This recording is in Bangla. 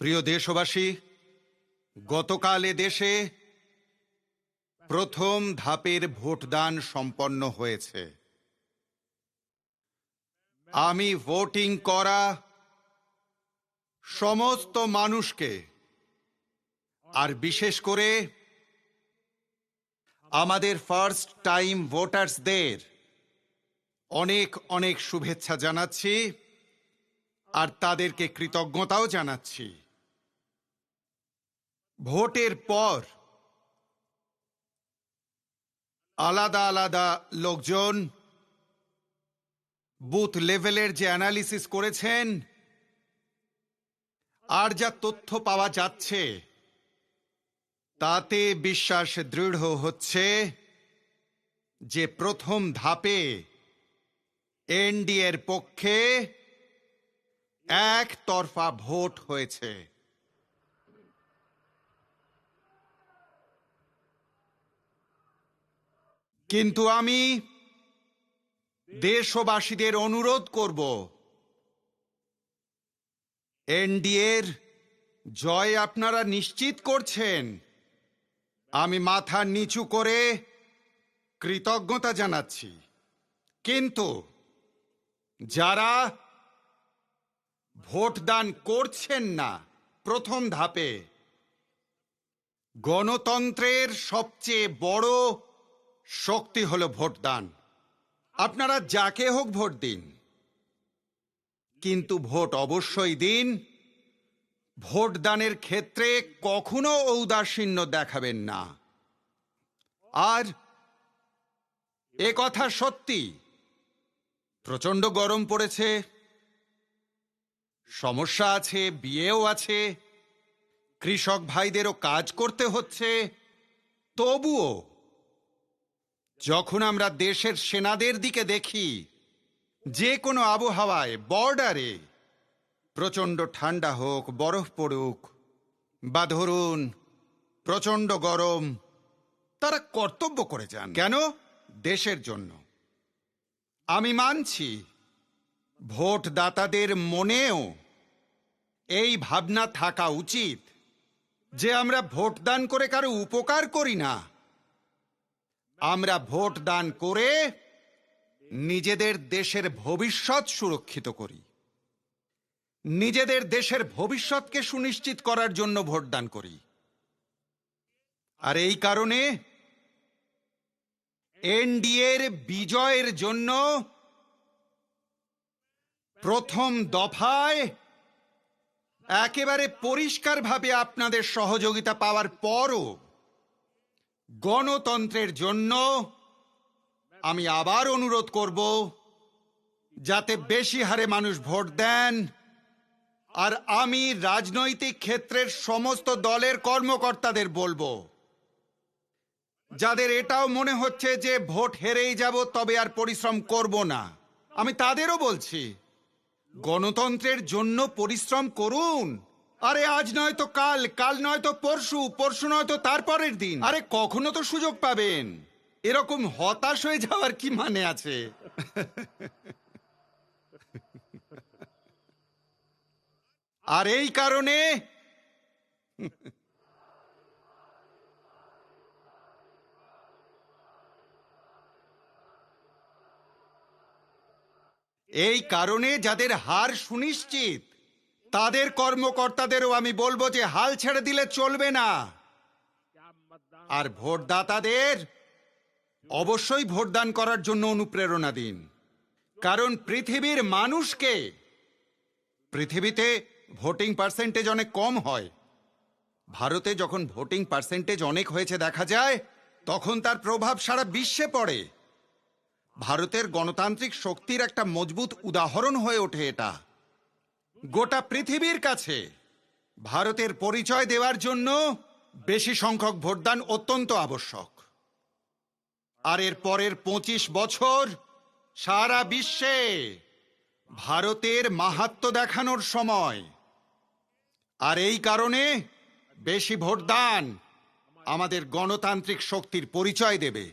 প্রিয় দেশবাসী, গতকাল এ দেশে প্রথম ধাপের ভোটদান সম্পন্ন হয়েছে। আমি ভোটিং করা সমস্ত মানুষকে, আর বিশেষ করে আমাদের ফার্স্ট টাইম ভোটার্সদের অনেক অনেক শুভেচ্ছা জানাচ্ছি, আর তাদেরকে কৃতজ্ঞতাও জানাচ্ছি। ভোটের পর আলাদা আলাদা লোকজন বুথ লেভেলের যে অ্যানালিসিস করেছেন, আর যা তথ্য পাওয়া যাচ্ছে, তাতে বিশ্বাস দৃঢ় হচ্ছে যে প্রথম ধাপে এনডিএর পক্ষে একতরফা ভোট হয়েছে। কিন্তু আমি দেশবাসীদের অনুরোধ করব, এনডিএর জয় আপনারা নিশ্চিত করছেন। আমি মাথা নিচু করে কৃতজ্ঞতা জানাচ্ছি। কিন্তু যারা ভোটদান করছেন না, প্রথম ধাপে গণতন্ত্রের সবচেয়ে বড় শক্তি হলো ভোটদান। আপনারা যাকে হোক ভোট দিন। কিন্তু ভোট অবশ্যই দিন। ভোটদানের ক্ষেত্রে কখনো ঔদাসীন্য দেখাবেন না। আর এ কথা সত্যি। প্রচণ্ড গরম পড়েছে। সমস্যা আছে, বিয়েও আছে। কৃষক ভাইদেরও কাজ করতে হচ্ছে। তবুও যখন আমরা দেশের সেনাদের দিকে দেখি, যে কোনো আবহাওয়ায়, বর্ডারে, প্রচণ্ড ঠান্ডা হোক, বরফ পড়ুক, বা ধরুন, প্রচণ্ড গরম, তারা কর্তব্য করে যান। কেন? দেশের জন্য। আমি মানছি, ভোটদাতাদের মনেও এই ভাবনা থাকা উচিত যে আমরা ভোটদান করে কারও উপকার করি না। আমরা ভোট দান করে নিজেদের দেশের ভবিষ্যৎ সুরক্ষিত করি। নিজেদের দেশের ভবিষ্যৎকে সুনিশ্চিত করার জন্য ভোট দান করি। আর এই কারণে এনডিএর বিজয়ের জন্য প্রথম দফায় একেবারে পরিষ্কারভাবে আপনাদের সহযোগিতা পাওয়ার পরও গণতন্ত্রের জন্য আমি আবার অনুরোধ করব, যাতে বেশি হারে মানুষ ভোট দেন, আর আমি রাজনৈতিক ক্ষেত্রের সমস্ত দলের কর্মকর্তাদের বলব। যাদের এটাও মনে হচ্ছে যে ভোট হেরেই যাব, তবে আর পরিশ্রম করব না। আমি তাদেরও বলছি, গণতন্ত্রের জন্য পরিশ্রম করুন। আরে আজ নয় তো কাল কাল নয় তো পরশু পরশু নয় তো তারপরের দিন। আরে কখনো তো সুযোগ পাবেন। এরকম হতাশ হয়ে যাওয়ার কি মানে আছে? আর এই কারণে এই কারণে যাদের হার সুনিশ্চিত তাদের কর্মকর্তাদেরও আমি বলব যে হাল ছেড়ে দিলে চলবে না। আর ভোটদাতাদের অবশ্যই ভোটদান করার জন্য অনুপ্রেরণা দিন। কারণ পৃথিবীর মানুষকে পৃথিবীতে ভোটিং পার্সেন্টেজ অনেক কম হয়। ভারতে যখন ভোটিং পার্সেন্টেজ অনেক হয়েছে দেখা যায়, তখন তার প্রভাব সারা বিশ্বে পড়ে। ভারতের গণতান্ত্রিক শক্তির একটা মজবুত উদাহরণ হয়ে ওঠে এটা। গোটা পৃথিবীর কাছে ভারতের পরিচয় দেওয়ার জন্য বেশি সংখ্যক ভোটদান অত্যন্ত আবশ্যক। আর এর পরের পঁচিশ বছর সারা বিশ্বে ভারতের মাহাত্ম দেখানোর সময়। আর এই কারণে বেশি ভোটদান আমাদের গণতান্ত্রিক শক্তির পরিচয় দেবে।